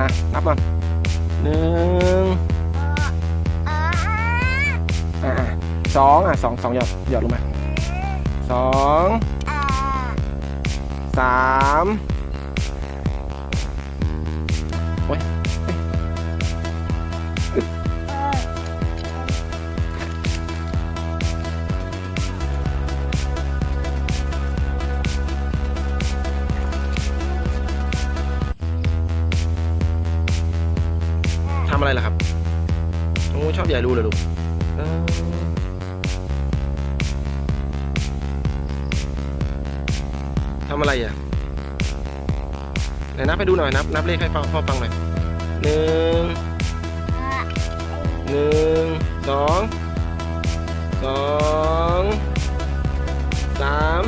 อะนับก่อนหนึ่งอะอะสองอะสองสองหยอดหยอดลงมาสองสามำอะไรล่ะครับโอ้ชอบใหญ่รูเลยลูกเออทำอะไรอะไหนนับไปดูหน่อยนับนับเลขให้ฟังพ่อฟังหน่อยหนึ่งหนึ่งสองสองสาม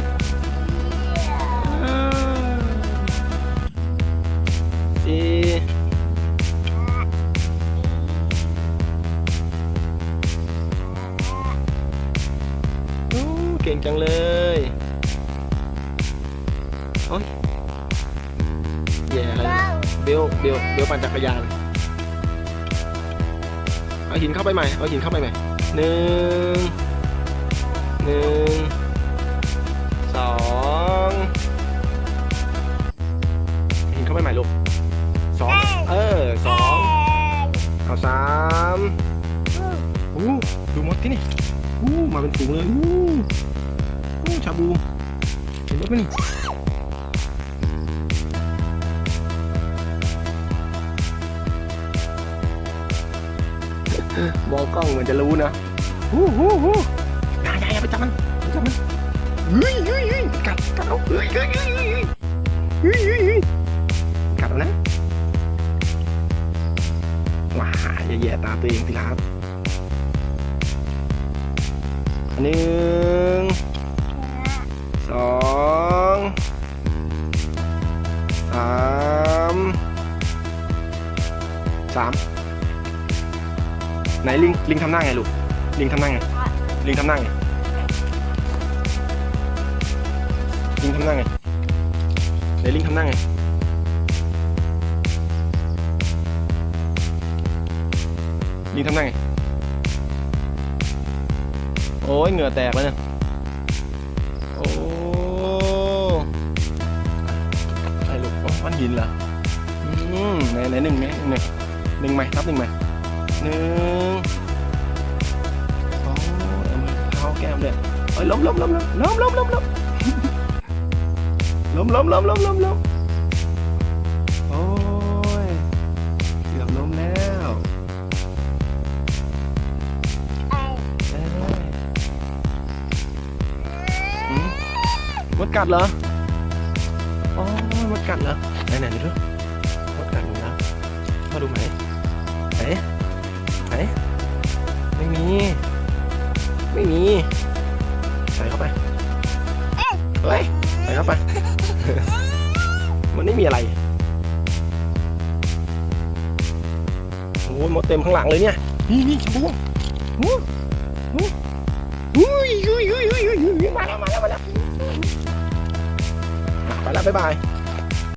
ก่งจังเลยโอ้ยแย่อะไรเนี่ยเบลเบลเบลปั่นจักรยานเอาหินเข้าไปใหม่เอาหินเข้าไปใหม่หนึ่งหนึ่งสองหินเข้าไปใหม่ลูกสองเออสองเอาสามอู้ดูมดที่นี่อู้มาเป็นฝูงเลยอู้อู้ ชาบูเห็นมดไหมนี่มองกล้องเหมือนจะรู้นะฮู้ฮู้ฮู้อย่าอย่าอย่าไปจับมันไปจับมันเฮ้ยเฮ้ยเฮ้ยกัดกัดเอาเฮ้ยเฮ้ยเฮ้ยเฮ้ยเฮ้ยเฮ้ยเฮ้ยกัดเอานะว้าอย่าแย่ตาตัวเองสิครับหนึ่ง สามสามไหนลิงลิงทำหน้าไงลูกลิงทำหน้าไงลิงทำหน้าไงลิงทำหน้าไงไหนลิงทำหน้าไงลิงทำหน้าไงโอ้ยเหงื่อแตกแล้วเนี่ย หินเหรออืมไหนไหนหนึ่งไหมหนึ่งหนึ่งไหมนับหนึ่งไหมหนึ่งโอ้ยเอามือเท้าแก้มเลยเอ้ยล้มล้มล้มล้มล้มล้มล้มล้มล้มล้มล้มล้มล้มลมโอ้ยเกือบล้มแล้วเอ้ยหืมมดกัดเหรอ อ๋อมดกัดเหรอ ไหนไหนดูมดกัดหนูนะมาดูไหมไหนไหนไม่มี ไม่มี ใส่เข้าไปเฮ้ยใส่เข้าไป มันไม่มีอะไรโอ้ยมดเต็มข้างหลังเลยเนี่ย นี่นี่ชมพูอุ้ยอุ้ยอุ้ยอุ้ยอุ้ยมาแล้วมาแล้วมาแล้วไปแล้วบ๊ายบาย